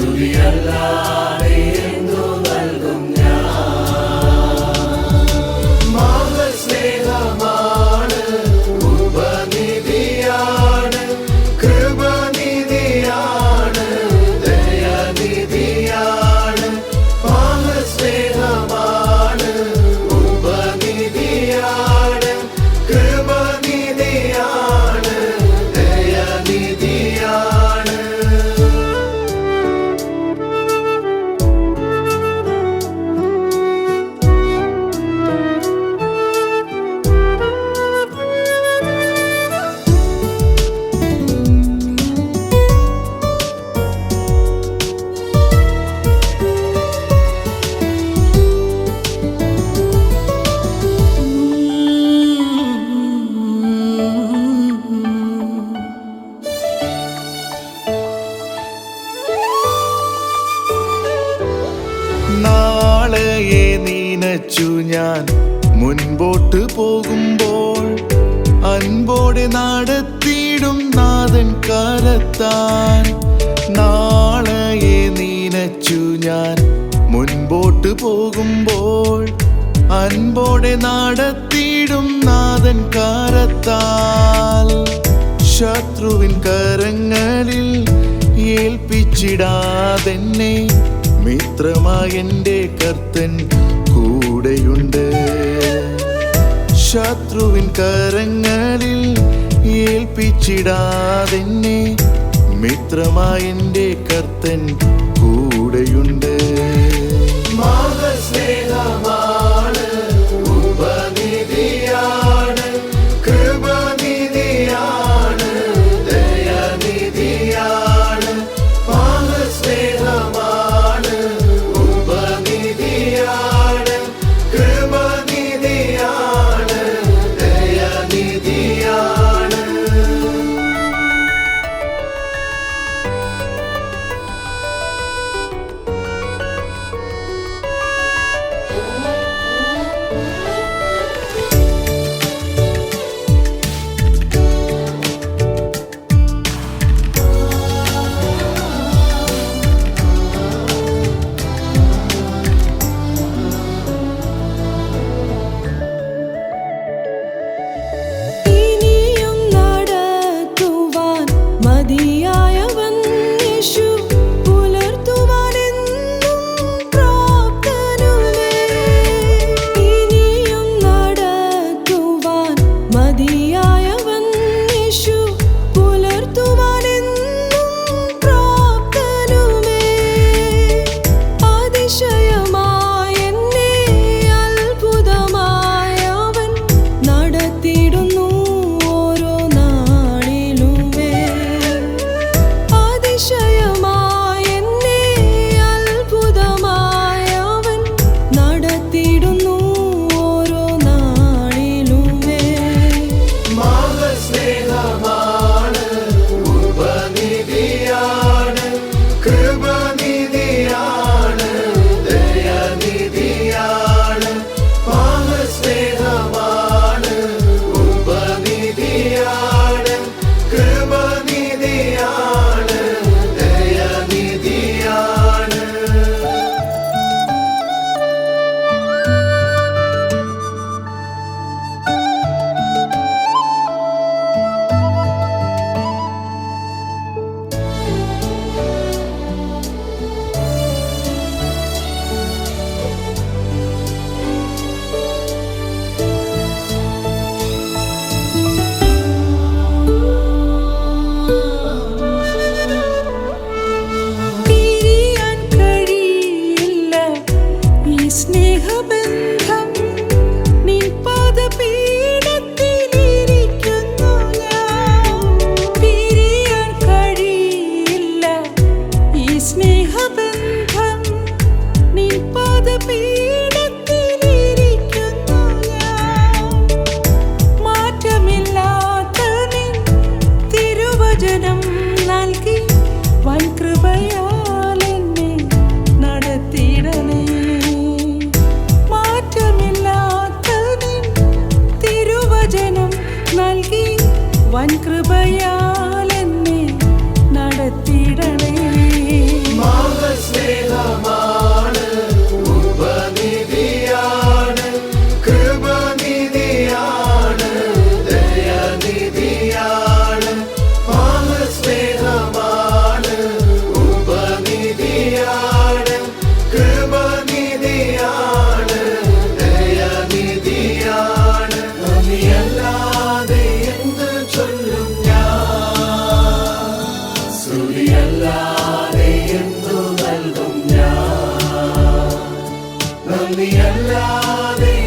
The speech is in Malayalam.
சுனி മുൻപോട്ട് പോകുമ്പോൾ അൻപോടെ നടത്തിയിടും നാഥൻ കാലത്താൻ. നാളെയെ നീനച്ചു ഞാൻ മുൻപോട്ട് പോകുമ്പോൾ അൻപോടെ നടത്തിയിടും നാഥൻ കാലത്താൽ. ശത്രുവിൻ കരങ്ങളിൽ ഏൽപ്പിച്ചിടാതെന്നെ മിത്രമായ എന്റെ കർത്തൻ ശത്രുവിൻ കരങ്ങളിൽ ഏൽപ്പിച്ചിടാതെന്നെ. മിത്രമായി എന്റെ കർത്തൻ കൂടെ Паньк Крибая. நம்பி அல்லாதே